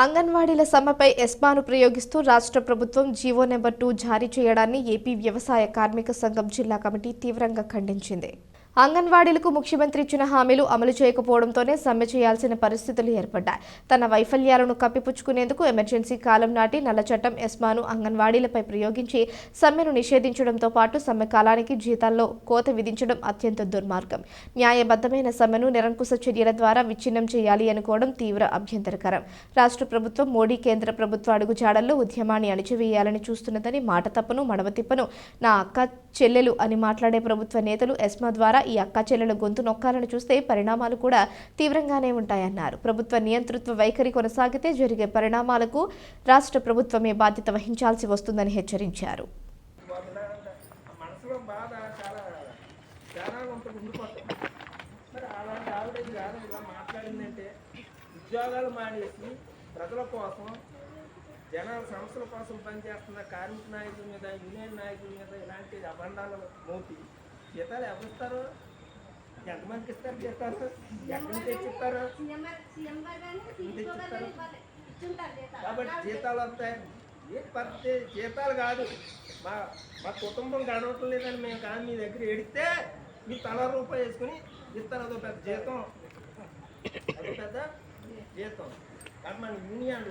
అంగన్వాడీల సమ్మెపై ఎస్మాను ప్రయోగిస్తూ రాష్ట్ర ప్రభుత్వం జీవో నెంబర్ టూ జారీ చేయడాన్ని ఏపీ వ్యవసాయ కార్మిక సంఘం జిల్లా కమిటీ తీవ్రంగా ఖండించింది. అంగన్వాడీలకు ముఖ్యమంత్రి ఇచ్చిన హామీలు అమలు చేయకపోవడంతోనే సమ్మె చేయాల్సిన పరిస్థితులు ఏర్పడ్డాయి. తన వైఫల్యాలను కప్పిపుచ్చుకునేందుకు ఎమర్జెన్సీ కాలం నాటి నల్ల చట్టం ఎస్మాను అంగన్వాడీలపై ప్రయోగించి సమ్మెను నిషేధించడంతో పాటు సమ్మె కాలానికి జీతాల్లో కోత విధించడం అత్యంత దుర్మార్గం. న్యాయబద్ధమైన సమ్మెను నిరంకుశ చర్యల ద్వారా విచ్ఛిన్నం చేయాలి అనుకోవడం తీవ్ర అభ్యంతరకరం. రాష్ట్ర ప్రభుత్వం మోడీ కేంద్ర ప్రభుత్వ అడుగుజాడల్లో ఉద్యమాన్ని అణిచివేయాలని చూస్తున్నదని మాట తప్పను మడవ తిప్పను. నా అక్క చెల్లెలు అని మాట్లాడే ప్రభుత్వ నేతలు ఎస్మా ద్వారా ఈ అక్క చెల్లెల గొంతు నొక్కాలని చూస్తే పరిణామాలు కూడా తీవ్రంగానే ఉంటాయన్నారు. ప్రభుత్వ నియంతృత్వ వైఖరి కొనసాగితే జరిగే పరిణామాలకు రాష్ట్ర ప్రభుత్వమే బాధ్యత వహించాల్సి వస్తుందని హెచ్చరించారు. ఉద్యోగాలు మానేసి ప్రజల కోసం జనాల సమస్యల కోసం పనిచేస్తున్న కార్మిక నాయకుల మీద యూనియన్ నాయకుల మీద ఇలాంటి అబండాలు మోపి జీతాలు ఎవరు ఇస్తారు? ఎంతమందికి ఇస్తారు జీతాలు ఎక్కడి నుంచి తెచ్చిస్తారు కాబట్టి జీతాలు వస్తాయి ఏ పద్ధతి జీతాలు కాదు. మా మా కుటుంబం గడవటం లేదని మేము కానీ మీ దగ్గర ఎడితే మీ తల రూపాయి వేసుకుని ఇస్తారు. అదో పెద్ద జీతం. అదో పెద్ద జీతం. కాబట్టి మన యూనియన్